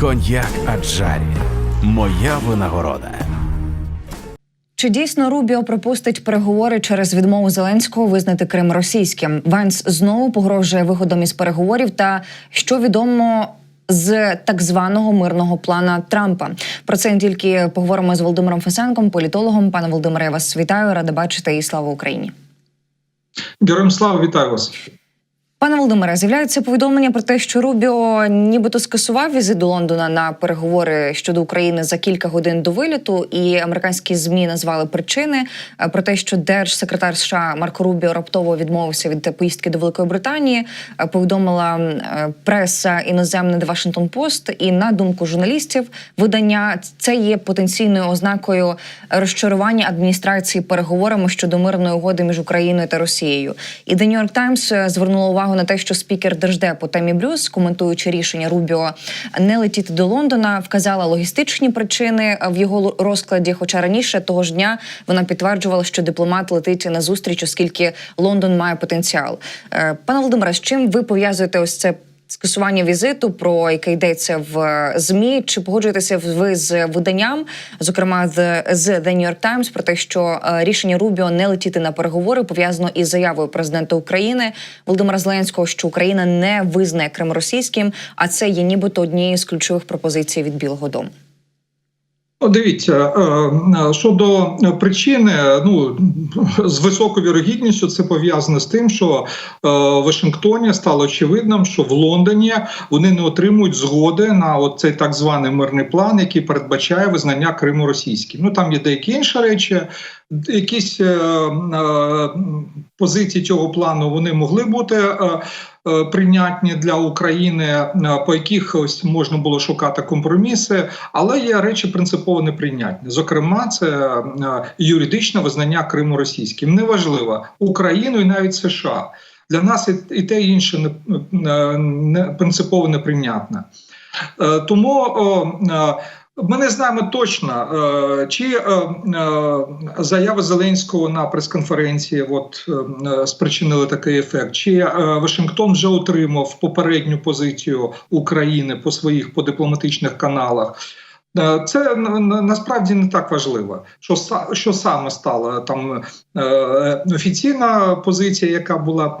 Коньяк Аджарі. Моя винагорода. Чи дійсно Рубіо пропустить переговори через відмову Зеленського визнати Крим російським? Венс знову погрожує виходом із переговорів. Та що відомо з так званого мирного плана Трампа? Про це не тільки поговоримо з Володимиром Фесенком, політологом. Пане Володимире, я вас вітаю, рада бачити і слава Україні. Героям слава вітаю вас. Пане Володимире, з'являються повідомлення про те, що Рубіо нібито скасував візит до Лондона на переговори щодо України за кілька годин до виліту, і американські змі назвали причини е, про те, що держсекретар США Марко Рубіо раптово відмовився від поїздки до Великої Британії. е, Повідомила е, преса іноземна The Washington Post. І на думку журналістів, видання це є потенційною ознакою розчарування адміністрації переговорами щодо мирної угоди між Україною та Росією. І The New York Times звернула увагу на те, що спікер Держдепу Темі Брюс, коментуючи рішення Рубіо не летіти до Лондона, вказала логістичні причини в його розкладі. Хоча раніше того ж дня вона підтверджувала, що дипломат летить на зустріч, оскільки Лондон має потенціал. Е, Пане Володимире, з чим ви пов'язуєте ось це? Скасування візиту, про яке йдеться в е, змі, чи погоджуєтеся ви з виданням, зокрема з, The New York Times, про те, що е, рішення Рубіо не летіти на переговори пов'язано із заявою президента України Володимира Зеленського, що Україна не визнає Крим російським, а це є нібито однією з ключових пропозицій від Білого Дому. Дивіться е, е, щодо причини, ну з високою вірогідністю це пов'язано з тим, що е, в Вашингтоні стало очевидним, що в Лондоні вони не отримують згоди на от цей так званий мирний план, який передбачає визнання Криму російським. Ну там є деякі інші речі, якісь е, е, позиції цього плану вони могли бути. Е, е, Прийнятні для України, е, по яких ось можна було шукати компроміси, але є речі принципово неприйнятні. Зокрема, це е, юридичне визнання Криму російським. Неважливо Україну і навіть США для нас і, і те і інше не, е, не принципово неприйнятне. Е, Тому е, ми не знаємо точно, е, чи е, е, заяви Зеленського на прес-конференції от, е, спричинили такий ефект, чи Вашингтон вже отримав попередню позицію України по своїх по дипломатичних каналах. Це на- на- насправді не так важливо. Що що саме стало там офіційна позиція, яка була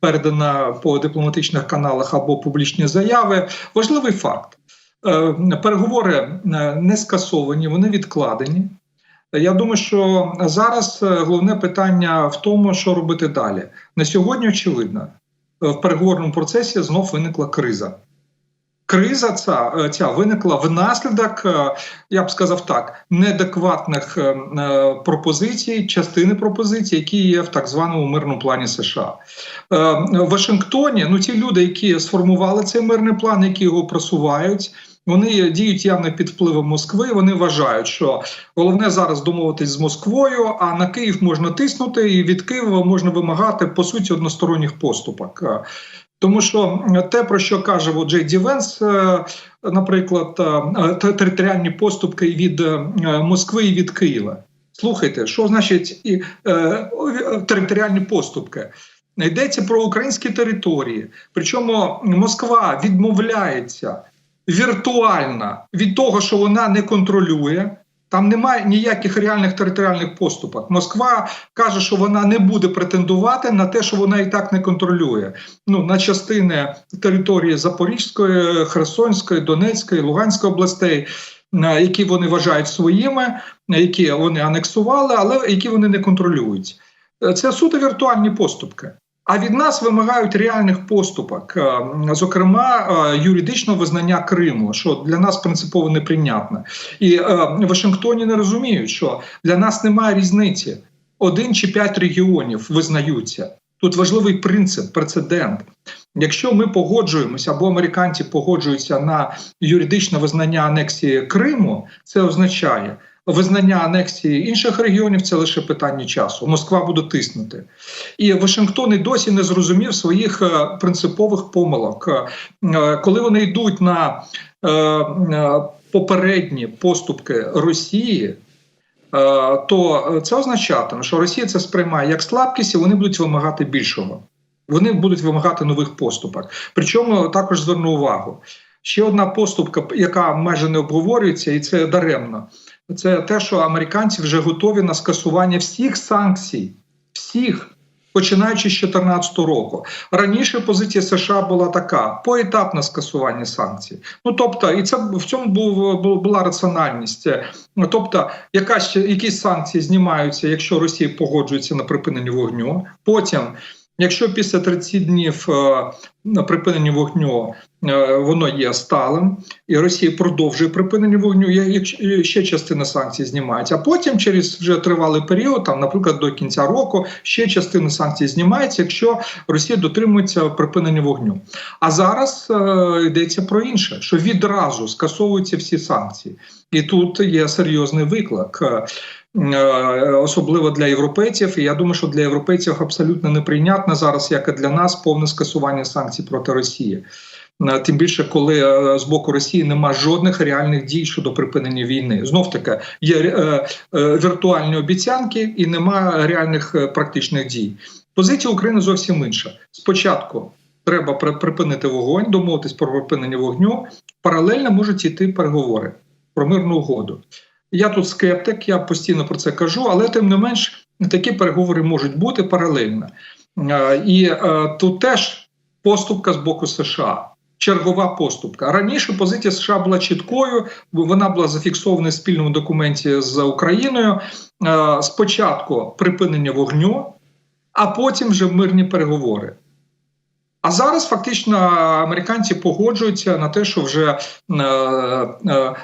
передана по дипломатичних каналах або публічні заяви. Важливий факт. Е, Переговори е, не скасовані, вони відкладені. Я думаю, що зараз е, головне питання в тому, що робити далі. На сьогодні очевидно, в переговорному процесі знов виникла криза. Криза ця, ця виникла внаслідок, я б сказав так, неадекватних пропозицій, частини пропозицій, які є в так званому мирному плані США. В Вашингтоні ну ті люди, які сформували цей мирний план, які його просувають. Вони діють явно під впливом Москви. Вони вважають, що головне зараз домовитись з Москвою, а на Київ можна тиснути, і від Києва можна вимагати по суті односторонніх поступок. Е, Тому що те, про що каже Джей Ді Венс, е, наприклад, е, територіальні поступки від Москви і від Києва. Слухайте, що значить територіальні поступки? Йдеться про українські території. Причому Москва відмовляється віртуально від того, що вона не контролює. Там немає ніяких реальних територіальних поступок. Москва каже, що вона не буде претендувати на те, що вона і так не контролює. Ну на частини території Запорізької, Херсонської, Донецької, Луганської областей, які вони вважають своїми, які вони анексували, але які вони не контролюють. Це суто віртуальні поступки. А від нас вимагають реальних поступок, е, зокрема е, юридичного визнання Криму, що для нас принципово неприйнятне. І е, в Вашингтоні не розуміють, що для нас немає різниці. Один чи п'ять регіонів визнаються. Тут важливий принцип, прецедент. Якщо ми погоджуємося або американці погоджуються на юридичне визнання анексії Криму, це означає визнання анексії інших регіонів це лише питання часу. Москва буде тиснути. І Вашингтон і досі не зрозумів своїх е, принципових помилок. Е, Коли вони йдуть на е, попередні поступки Росії. То це означатиме, що Росія це сприймає як слабкість, і вони будуть вимагати більшого. Вони будуть вимагати нових поступок. Причому також зверну увагу: Ще одна поступка, яка майже не обговорюється, і це даремно. Це те, що американці вже готові на скасування всіх санкцій, всіх, починаючи з 2014 року. Раніше позиція США була така: поетапне скасування санкцій. Ну тобто, і це в цьому був бу- була раціональність. Тобто, якась якісь санкції знімаються, якщо Росія погоджується на припинення вогню. Потім, якщо після 30 днів е, припинення вогню е, воно є сталим, і Росія продовжує припинення вогню, якщо- ще частина санкцій знімається. А потім, через вже тривалий період, там, наприклад, до кінця року, ще частина санкцій знімається, якщо Росія дотримується припинення вогню. А зараз е, йдеться про інше, що відразу скасовуються всі санкції, і тут є серйозний виклик. Е, Особливо для європейців, і я думаю, що для європейців абсолютно неприйнятно зараз, як і для нас, повне скасування санкцій проти Росії. Е, Тим більше, коли е, з боку Росії немає жодних реальних дій щодо припинення війни. Знов таки є віртуальні обіцянки і немає реальних практичних дій. Позиція України зовсім інша. Спочатку треба при- припинити вогонь, домовитись про припинення вогню. Паралельно можуть йти переговори про мирну угоду. Я тут скептик, я постійно про це кажу, але тим не менш такі переговори можуть бути паралельно. Е, І е, тут теж поступка з боку США. Чергова поступка. Раніше позиція США була чіткою, вона була зафіксована в спільному документі з Україною. Е, Спочатку припинення вогню, а потім вже мирні переговори. А зараз фактично американці погоджуються на те, що вже е, е,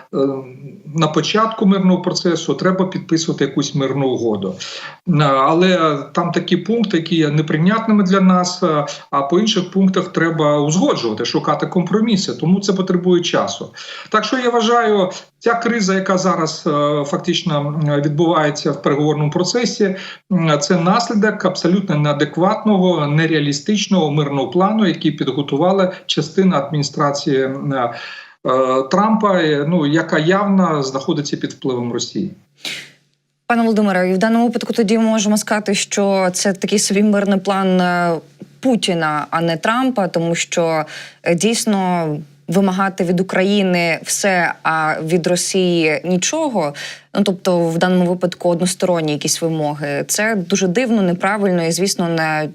на початку мирного процесу треба підписувати якусь мирну угоду. Е, Але там такі пункти, які є неприйнятними для нас. А по інших пунктах треба узгоджувати, шукати компроміси. Тому це потребує часу. Так що я вважаю, ця криза, яка зараз фактично відбувається в переговорному процесі, це наслідок абсолютно неадекватного, нереалістичного мирного плану, який підготувала частина адміністрації е, Трампа, е, ну яка явно знаходиться під впливом Росії. Пане Володимире, і в даному випадку тоді можемо сказати, що це такий собі мирний план е, Путіна, а не Трампа, тому що е, дійсно вимагати від України все, а від Росії нічого. Ну тобто, в даному випадку односторонні якісь вимоги. Це дуже дивно, неправильно, і звісно, на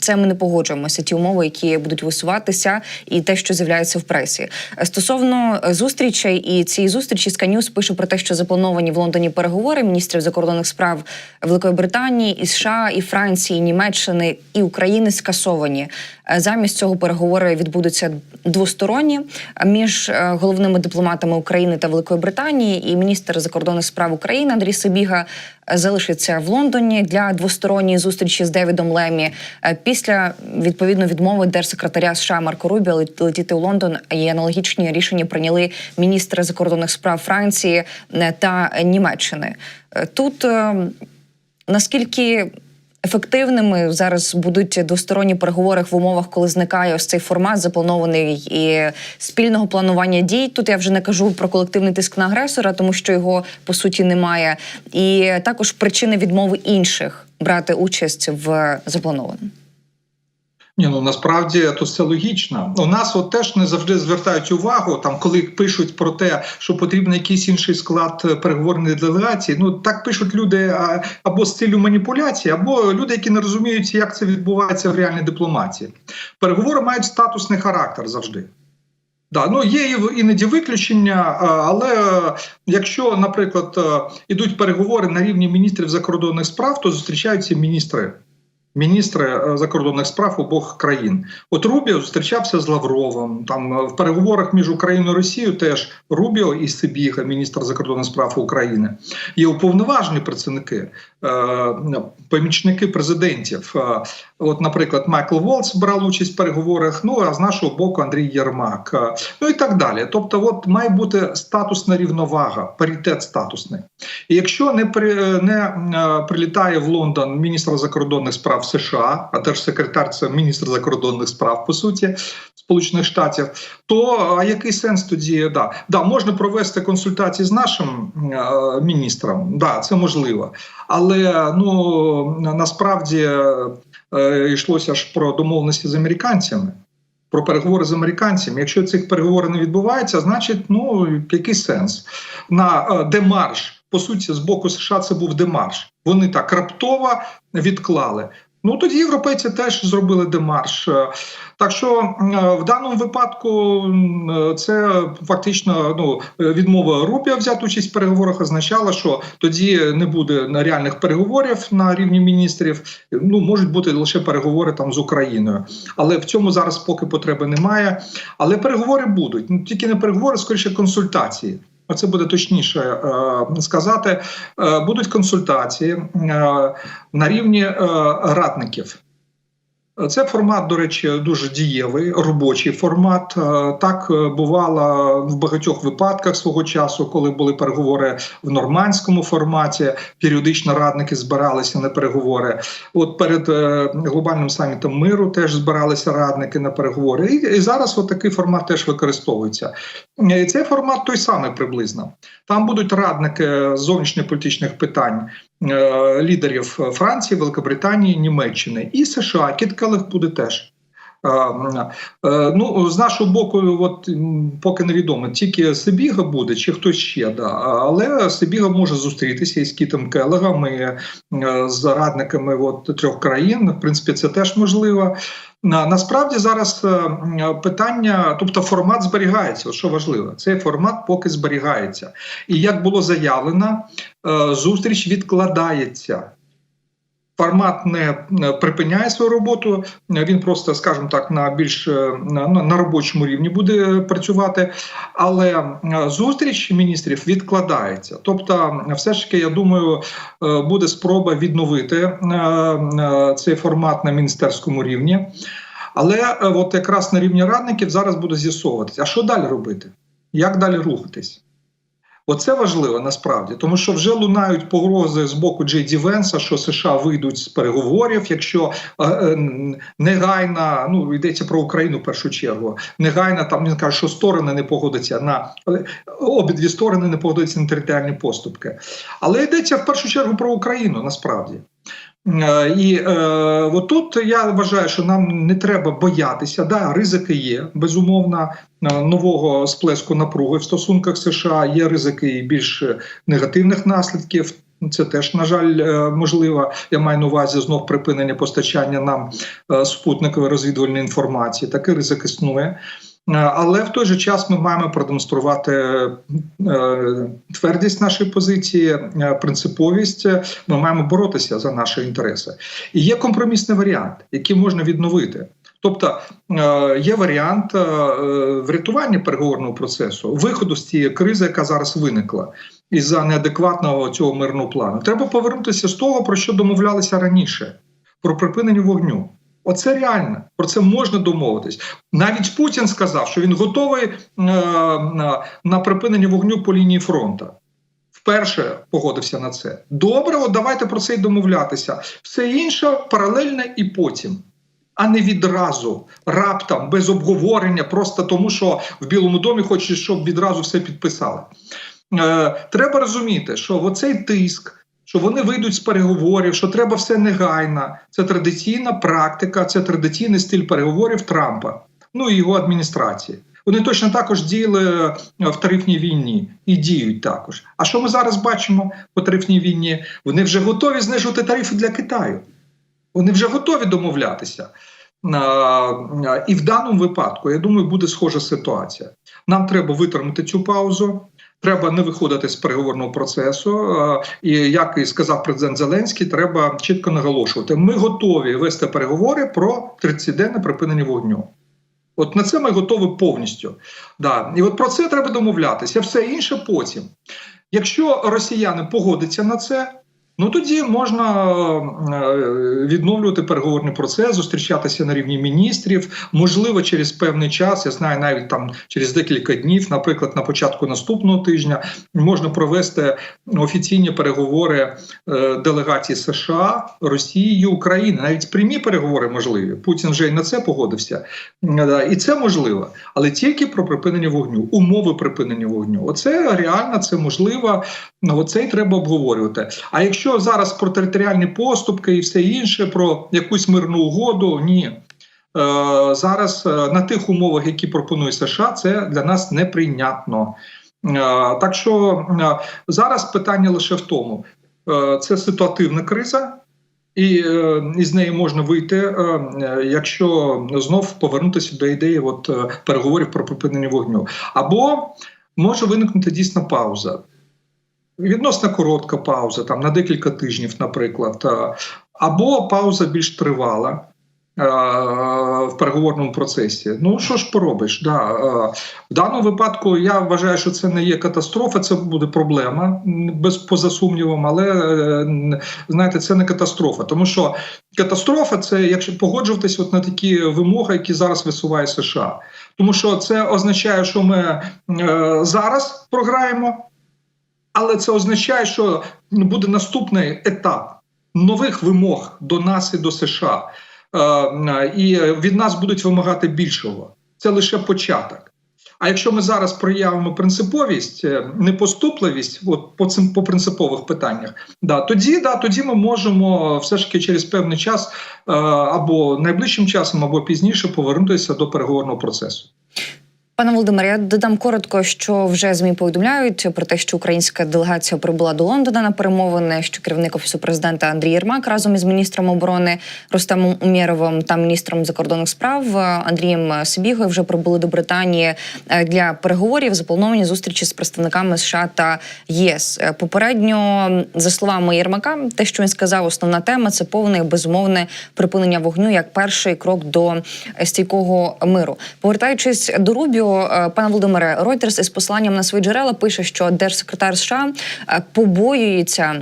це ми не погоджуємося. Ті умови, які будуть висуватися, і те, що з'являється в пресі. Е, Стосовно е, зустрічей і цієї зустрічі News пише про те, що заплановані в Лондоні переговори міністрів закордонних справ Великої Британії, і США, і Франції, і Німеччини і України скасовані. Е, Замість цього переговори відбудуться двосторонні між головними дипломатами України та Великої Британії. І міністр закордонних справ України Андрій Сибіга е, залишиться в Лондоні для двосторонньої зустрічі з Девідом Лемі. Е, Після відповідно відмови держсекретаря США Марко Рубіо лет- летіти у Лондон. І аналогічні рішення прийняли міністри закордонних справ Франції е, та Німеччини. Тут е, наскільки ефективними зараз будуть двосторонні переговори в умовах, коли зникає ось цей формат, запланований і спільного планування дій. Тут я вже не кажу про колективний тиск на агресора, тому що його по суті немає, і також причини відмови інших брати участь в запланованому. Ні, ну насправді тут все логічно. У нас от теж не завжди звертають увагу, там коли пишуть про те, що потрібен якийсь інший склад е, переговорної делегації. Ну так пишуть люди або з цілю маніпуляції, або люди, які не розуміють, як це відбувається в реальній дипломатії. Переговори мають статусний характер завжди. Да, ну є іноді виключення, але е, якщо, наприклад, е, ідуть переговори на рівні міністрів закордонних справ, то зустрічаються міністри. Міністри е, закордонних справ обох країн. От Рубіо зустрічався з Лавровим. Там е, в переговорах між Україною і Росією теж Рубіо і Сибіга, міністр закордонних справ України. Є уповноважені працівники, помічники президентів. Е, От, наприклад, Майкл Волц брав участь в переговорах. Ну а з нашого боку Андрій Єрмак. Е, Ну і так далі. Тобто, от має бути статусна рівновага, паритет статусний. І якщо не при не е, прилітає в Лондон міністр закордонних справ США, а теж секретар це міністр закордонних справ, по суті, Сполучених Штатів, то а який сенс тоді? Да, да, можна провести консультації з нашим е, міністром, да, це можливо, але ну насправді е, йшлося ж про домовленості з американцями. про переговори з американцями. Якщо цих переговорів не відбувається, значить ну який сенс на е, демарш. По суті, з боку США це був демарш. Вони так раптово відклали. Ну тоді європейці теж зробили демарш. Е, Так що е, в даному випадку е, це фактично ну відмова Рупія взяти участь в переговорах означала, що тоді не буде реальних переговорів на рівні міністрів. Ну можуть бути лише переговори там з Україною, але в цьому зараз поки потреби немає. Але переговори будуть. Ну тільки не переговори, скоріше консультації. Оце буде точніше е, сказати. Е, будуть консультації е, на рівні радників. Це формат, до речі, дуже дієвий, робочий формат. Е, Так е, бувало в багатьох випадках свого часу, коли були переговори в нормандському форматі. Періодично радники збиралися на переговори. От перед е, глобальним самітом миру теж збиралися радники на переговори. І, і зараз от такий формат теж використовується. І цей формат той самий приблизно. Там будуть радники зовнішньополітичних питань лідерів Франції, Великобританії, Німеччини і США. Кіт Келех буде теж. Е, Ну, з нашого боку, от поки невідомо, тільки Сибіга буде чи хтось ще, да. але Сибіга може зустрітися із Кітом Келегом і е, з радниками от, трьох країн. В принципі, це теж можливо. Насправді зараз е, питання, тобто формат зберігається, що важливо, цей формат поки зберігається. І як було заявлено, зустріч відкладається. Формат не е, припиняє свою роботу, він просто, скажімо так, на більш е, на, робочому рівні буде працювати. Але е, зустріч міністрів відкладається. Тобто, все ж таки, я думаю, буде спроба відновити цей формат на міністерському рівні. Але от якраз на рівні радників зараз буде з'ясовуватися, а що далі робити? Як далі рухатись? Оце важливо насправді, тому що вже лунають погрози з боку Джей Ді Венса, що США вийдуть з переговорів, якщо е, е, ну йдеться про Україну в першу чергу. Негайна там він каже, що сторони не погодяться на е, обидві сторони не погодяться на територіальні поступки. Але йдеться в першу чергу про Україну насправді. Е, І е, отут я вважаю, що нам не треба боятися. Да, ризики є безумовно е, нового сплеску напруги в стосунках США. Є ризики і більш негативних наслідків. Це теж на жаль е, можливо. Я маю на увазі знов припинення постачання нам спутникової розвідувальної інформації. Такий ризик існує. Е, Але в той же час ми маємо продемонструвати е, твердість нашої позиції, е, принциповість. Ми маємо боротися за наші інтереси. І є компромісний варіант, який можна відновити. Тобто є варіант врятування переговорного процесу, виходу з цієї кризи, яка зараз виникла із-за неадекватного цього мирного плану. Треба повернутися з того, про що домовлялися раніше, про припинення вогню. Оце реально, про це можна домовитись. Навіть Путін сказав, що він готовий е, на, на припинення вогню по лінії фронту. Вперше погодився на це. Добре, от давайте про це й домовлятися. Все інше паралельно і потім. А не відразу, раптом, без обговорення, просто тому, що в Білому домі хочуть, щоб відразу все підписали. Е, треба розуміти, що оцей тиск, що вони вийдуть з переговорів, що треба все негайно. Це традиційна практика, це традиційний стиль переговорів Трампа, ну і його адміністрації. Вони точно також діяли е, в тарифній війні і діють також. А що ми зараз бачимо по тарифній війні? Вони вже готові знижувати тарифи для Китаю. Вони вже готові домовлятися. А, а, І в даному випадку, я думаю, буде схожа ситуація. Нам треба витримати цю паузу. Треба не виходити з переговорного процесу, і як і сказав президент Зеленський, треба чітко наголошувати: ми готові вести переговори про 30-денне припинення вогню. От на це ми готові повністю. Да. І от про це треба домовлятися. Все інше потім. Якщо росіяни погодяться на це, ну тоді можна е, відновлювати переговорний процес, зустрічатися на рівні міністрів. Можливо, через певний час, я знаю, навіть там через декілька днів, наприклад, на початку наступного тижня, можна провести офіційні переговори е, делегації США, Росії і України. Навіть прямі переговори можливі. Путін вже і на це погодився. Е, І це можливо, але тільки про припинення вогню, умови припинення вогню. Оце реально, це можливо. Ну, Оце й треба обговорювати. А якщо зараз про територіальні поступки і все інше, про якусь мирну угоду, ні. е, зараз е, на тих умовах, які пропонує США, це для нас неприйнятно. Е, Так що зараз питання лише в тому: це ситуативна криза, і е, із неї можна вийти, якщо знов повернутися до ідеї от, переговорів про припинення вогню. Або може виникнути дійсна пауза. Відносно коротка пауза, там на декілька тижнів, наприклад, або пауза більш тривала е, в переговорному процесі. Ну що ж поробиш? Да. е, В даному випадку я вважаю, що це не є катастрофа, це буде проблема без поза сумнівом, але е, знаєте, це не катастрофа, тому що катастрофа це якщо погоджуватись от на такі вимоги, які зараз висуває США. Тому що це означає, що ми зараз програємо. Але це означає, що буде наступний етап нових вимог до нас і до США, Е, і від нас будуть вимагати більшого. Це лише початок. А якщо ми зараз проявимо принциповість, е, непоступливість, от по цим по принципових питаннях, да тоді да тоді ми можемо все ж таки через певний час е, або найближчим часом, або пізніше повернутися до переговорного процесу. Пане Володимире, я додам коротко, що вже змі повідомляють про те, що українська делегація прибула до Лондона на перемовини. Що керівник офісу президента Андрій Єрмак разом із міністром оборони Рустемом Умєровим та міністром закордонних справ е, Андрієм Сибігою вже прибули до Британії е, для переговорів. Заплановані зустрічі з представниками США та ЄС. Е, Попередньо, за словами Єрмака, те, що він сказав, основна тема це повне і безумовне припинення вогню як перший крок до стійкого миру. Повертаючись до Рубіо, е, пане Володимире, Reuters із посланням на свої джерела пише, що держсекретар США е, побоюється.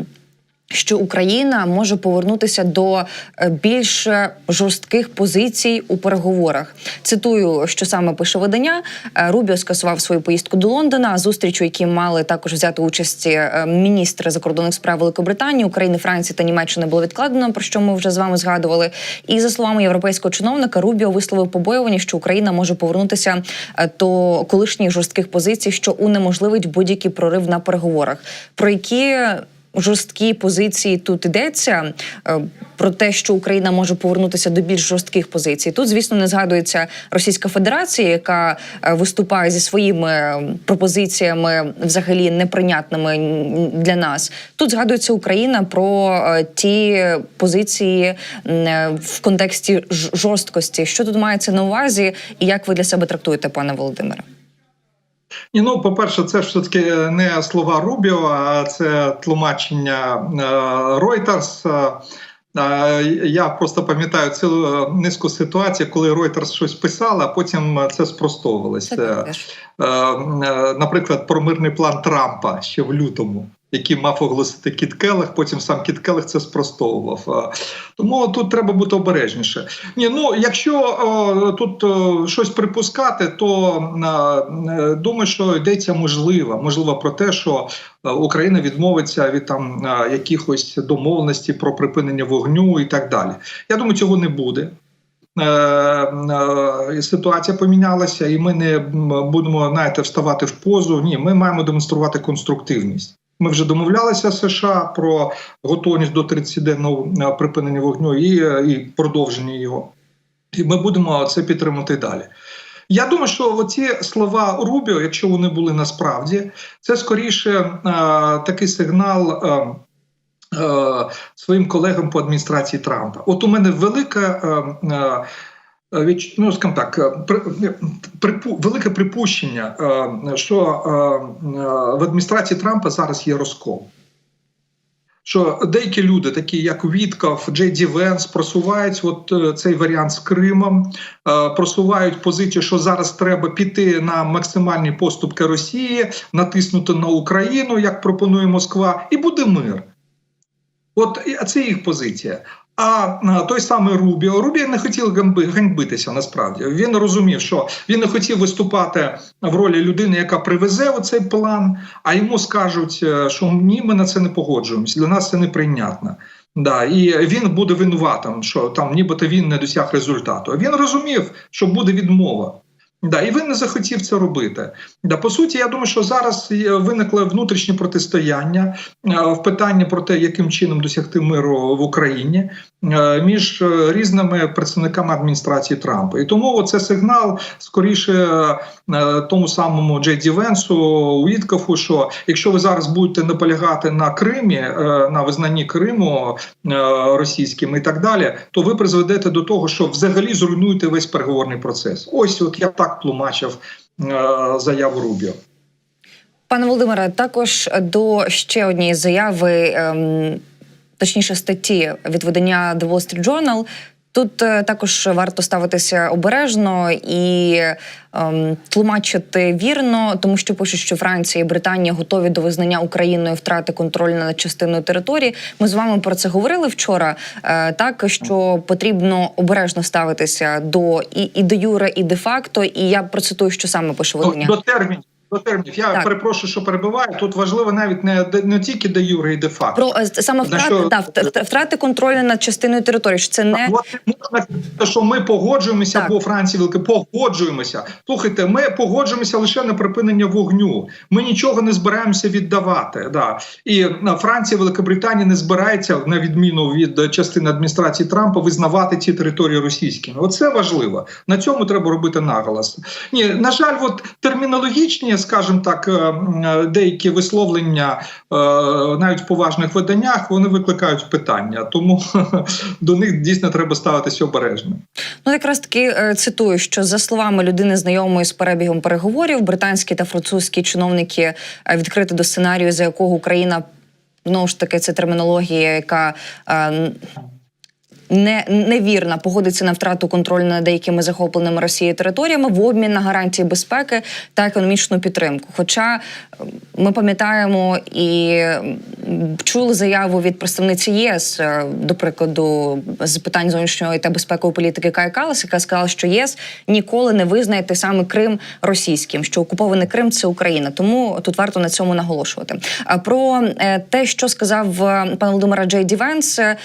Що Україна може повернутися до е, більш жорстких позицій у переговорах. Цитую, що саме пише видання. Е, Рубіо скасував свою поїздку до Лондона. Зустріч, у якій мали також взяти участь е, міністри закордонних справ Великобританії, України, Франції та Німеччини було відкладено. Про що ми вже з вами згадували. І за словами європейського чиновника, Рубіо висловив побоювання, що Україна може повернутися е, до колишніх жорстких позицій, що унеможливить будь-який прорив на переговорах. Про які жорсткі позиції тут йдеться е, про те, що Україна може повернутися до більш жорстких позицій. Тут, звісно, не згадується Російська Федерація, яка е, виступає зі своїми е, пропозиціями взагалі неприйнятними для нас. Тут згадується Україна про ті позиції в контексті жорсткості. Що тут мається на увазі, і як ви для себе трактуєте, пане Володимире? Ні, ну по-перше, це ж все-таки не слова Рубіо, а це тлумачення е, Reuters. Е, е, Я просто пам'ятаю цілу низку ситуацій, коли Reuters щось писала, а потім це спростовувалося. Наприклад, про мирний план Трампа ще в лютому, який мав оголосити Кіт Келех, потім сам Кіт Келех це спростовував. Тому тут треба бути обережніше. Ні, ну якщо е, тут е, щось припускати, то е, е, думаю, що йдеться можливо, можливо про те, що е, Україна відмовиться від там е, якихось домовленостей про припинення вогню і так далі. Я думаю, цього не буде. Ситуація помінялася, і ми не будемо знаєте, вставати в позу. Ні, ми маємо демонструвати конструктивність. Ми вже домовлялися США про готовність до 30-денного припинення вогню і, е, і продовження його. І ми будемо це підтримувати далі. Я думаю, що оці слова Рубіо, якщо вони були насправді, це скоріше е, такий сигнал. Е, е, Своїм колегам по адміністрації Трампа. От у мене велика е, е, ну, скажімо так, е, при, припу, велике припущення, е, що е, е, в адміністрації Трампа зараз є розкол. Що деякі люди, такі як Вітков, Джей Ді Венс, просувають от е, цей варіант з Кримом, е, просувають позицію, що зараз треба піти на максимальні поступки Росії, натиснути на Україну, як пропонує Москва, і буде мир. От це їх позиція. А а, той самий Рубіо Рубіо не хотів ганьби- ганьбитися насправді. Він розумів, що він не хотів виступати в ролі людини, яка привезе оцей план, а йому скажуть, е, що ні, ми на це не погоджуємося. Для нас це неприйнятно. Да, і він буде винуватим, що там нібито він не досяг результату. Він розумів, що буде відмова. Да, і він не захотів це робити. Да, по суті, я думаю, що зараз виникло внутрішнє протистояння е, в питанні про те, яким чином досягти миру в Україні е, між е, різними представниками адміністрації Трампа. І тому це сигнал скоріше тому самому Джей Ді Венсу, Уіткофу, що якщо ви зараз будете наполягати на Кримі, на визнанні Криму російським і так далі, то ви призведете до того, що взагалі зруйнуєте весь переговорний процес. Ось от я так тлумачив е, заяву Рубіо. Пане Володимире, також до ще однієї заяви, ем, точніше статті від видання The Wall Street Journal. Тут е, також варто ставитися обережно і ем, тлумачити вірно, тому що пишуть, що Франція і Британія готові до визнання Україною втрати контролю над частиною території. Ми з вами про це говорили вчора. Е, так що потрібно обережно ставитися до і, і де юре, і де факто. І я процитую, що саме пише До, до термінів. До термінів. Я Так. перепрошую, що перебиваю. Тут важливо навіть не, не тільки де юре і де факто. Про е, саме втрати, що- да, втрати контролю над частиною території. Що це не можна що ми погоджуємося, Так. бо Франція велика погоджуємося. Слухайте, ми погоджуємося лише на припинення вогню. Ми нічого не збираємося віддавати. Да. І на Франція, Великобританія не збирається, на відміну від е, частини адміністрації Трампа, визнавати ці території російськими. Оце важливо. На цьому треба робити наголос. Ні, на жаль, от термінологічні, скажімо так, е, е, деякі висловлення е, навіть в поважних виданнях вони викликають питання. Тому до них дійсно треба ставитися обережно. ну якраз таки цитую, що за словами людини, знайомої з перебігом переговорів, британські та французькі чиновники відкриті до сценарію, за якого Україна знову ж таки це термінологія, яка. Не невірна погодиться на втрату контролю над деякими захопленими Росією територіями в обмін на гарантії безпеки та економічну підтримку. Хоча ми пам'ятаємо і чули заяву від представниці ЄС, е, до прикладу, з питань зовнішньої та безпекової політики Кая Калас, яка сказала, що ЄС ніколи не визнає той самий Крим російським, що окупований Крим це Україна. Тому тут варто на цьому наголошувати. А про е, те, що сказав е, пан Володимира Джей Ді Венс, е,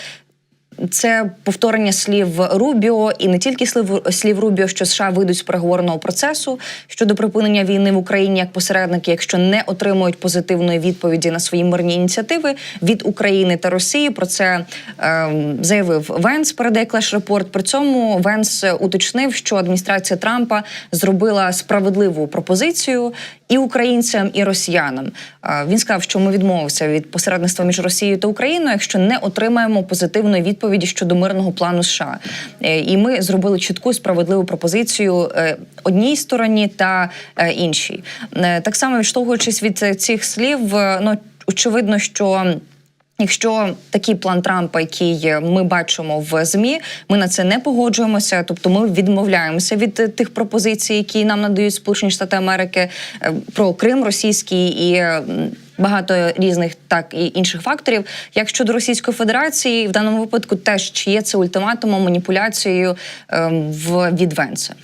це повторення слів Рубіо і не тільки слів, слів Рубіо, що США вийдуть з переговорного процесу щодо припинення війни в Україні як посередники, якщо не отримують позитивної відповіді на свої мирні ініціативи від України та Росії. Про це е, заявив Венс. Передає Клеш Репорт. При цьому Венс уточнив, що адміністрація Трампа зробила справедливу пропозицію і українцям, і росіянам. Він сказав, що ми відмовимося від посередництва між Росією та Україною, якщо не отримаємо позитивної відповіді щодо мирного плану США. Е, І ми зробили чітку справедливу пропозицію е, одній стороні та е, іншій. Так само відштовхуючись від цих слів, ну очевидно, що. Якщо такий план Трампа, який ми бачимо в змі, ми на це не погоджуємося. Тобто, ми відмовляємося від е, тих пропозицій, які нам надають Сполучені Штати Америки е, про Крим російський і. е, Багато різних так і інших факторів. Як щодо Російської Федерації, в даному випадку теж чи є це ультиматумом, маніпуляцією ем, в від Венса?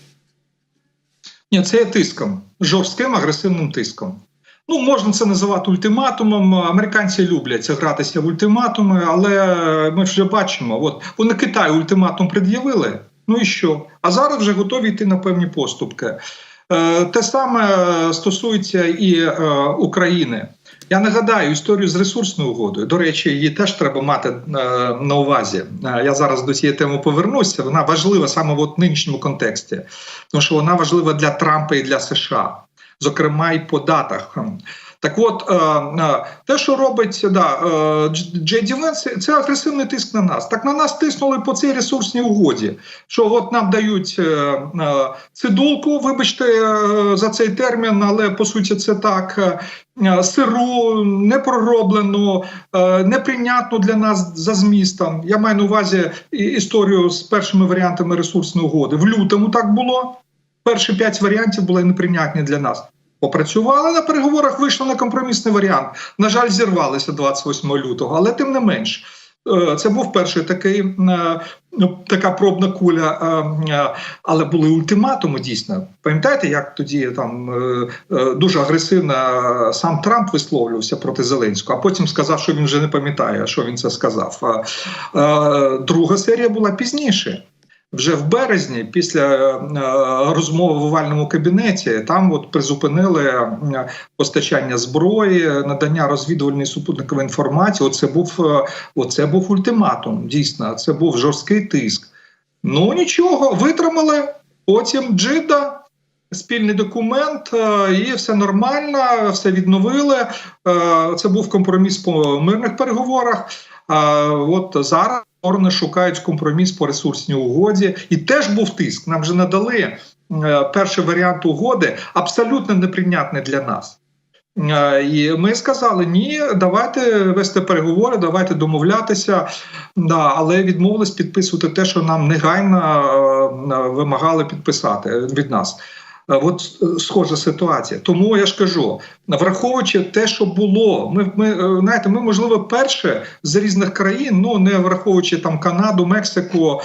Ні, це є тиском, жорстким агресивним тиском. Ну, можна це називати ультиматумом. Американці люблять гратися в ультиматуми, але ми вже бачимо, от вони Китаю ультиматум пред'явили. Ну і що? А зараз вже готові йти на певні поступки. Е, те саме стосується і е, України. Я нагадаю історію з ресурсною угодою. До речі, її теж треба мати е, на увазі. Я зараз до цієї теми повернуся. Вона важлива саме в нинішньому контексті, тому що вона важлива для Трампа і для США, зокрема і по датах. Так от, е, е, те, що робить да, е, Дж- Джей Ді Венс, це агресивний тиск на нас. Так на нас тиснули по цій ресурсній угоді, що от нам дають цидулку, вибачте за цей термін, але по суті це так. Сиру, непророблену, неприйнятну для нас за змістом. Я маю на увазі історію з першими варіантами ресурсної угоди. В лютому так було. Перші п'ять варіантів були неприйнятні для нас. Попрацювали на переговорах, вийшли на компромісний варіант. На жаль, зірвалися 28 лютого, але тим не менш. е, Це був перший такий е, ну, така пробна куля, е, але були ультиматуми дійсно. Пам'ятаєте, як тоді там дуже агресивно сам Трамп висловлювався проти Зеленського, а потім сказав, що він вже не пам'ятає, що він це сказав. Друга серія була пізніше. Вже в березні, після е, розмови в овальному кабінеті, там от призупинили е, постачання зброї, надання розвідувальної супутникової інформації. Оце був е, оце був ультиматум. Дійсно, це був жорсткий тиск. Ну нічого, витримали. Потім Джида, спільний документ, і все нормально, все відновили. Це був компроміс по мирних переговорах. От зараз сторони шукають компроміс по ресурсній угоді, і теж був тиск. Нам вже надали е, перший варіант угоди, абсолютно неприйнятний для нас. Е, І ми сказали: ні, давайте вести переговори, давайте домовлятися. Да, але відмовились підписувати те, що нам негайно е, вимагали підписати від нас. Е, От е, схожа ситуація. Тому я ж кажу, враховуючи те, що було, ми, ми е, знаєте, ми можливо перше з різних країн, ну не враховуючи там Канаду, Мексику,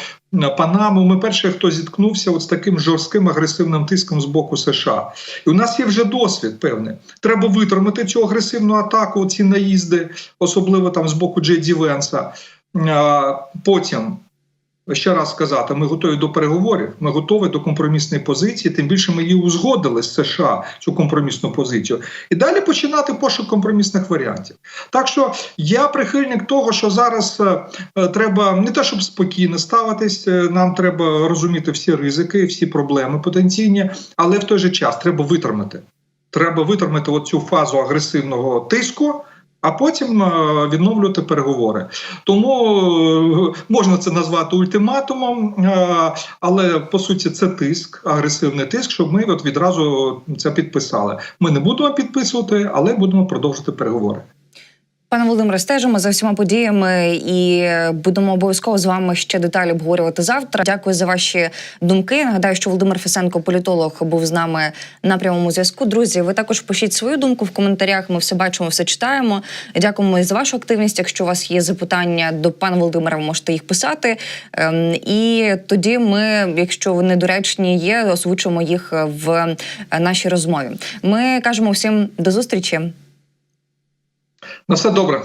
Панаму. Ми перше, хто зіткнувся от з таким жорстким агресивним тиском з боку США. І у нас є вже досвід певний. Треба витримати цю агресивну атаку, ці наїзди, особливо там з боку Джей Ді Венса. Потім ще раз сказати, ми готові до переговорів, ми готові до компромісної позиції. Тим більше ми її узгодили з США цю компромісну позицію, і далі починати пошук компромісних варіантів. Так що я прихильник того, що зараз е, е, треба не те, щоб спокійно ставитись, е, нам треба розуміти всі ризики, всі проблеми потенційні, але в той же час треба витримати. Треба витримати оцю фазу агресивного тиску. А потім е, відновлювати переговори. Тому е, можна це назвати ультиматумом, е, але по суті це тиск, агресивний тиск, щоб ми от відразу це підписали. Ми не будемо підписувати, але будемо продовжити переговори. Пане Володимире, стежимо за всіма подіями і будемо обов'язково з вами ще деталі обговорювати завтра. Дякую за ваші думки. Нагадаю, що Володимир Фесенко, політолог, був з нами на прямому зв'язку. Друзі, ви також пишіть свою думку в коментарях. Ми все бачимо, все читаємо. Дякуємо за вашу активність. Якщо у вас є запитання до пана Володимира, ви можете їх писати. Ем, І тоді ми, якщо вони доречні є, озвучимо їх в нашій розмові. Ми кажемо всім до зустрічі. На все добре.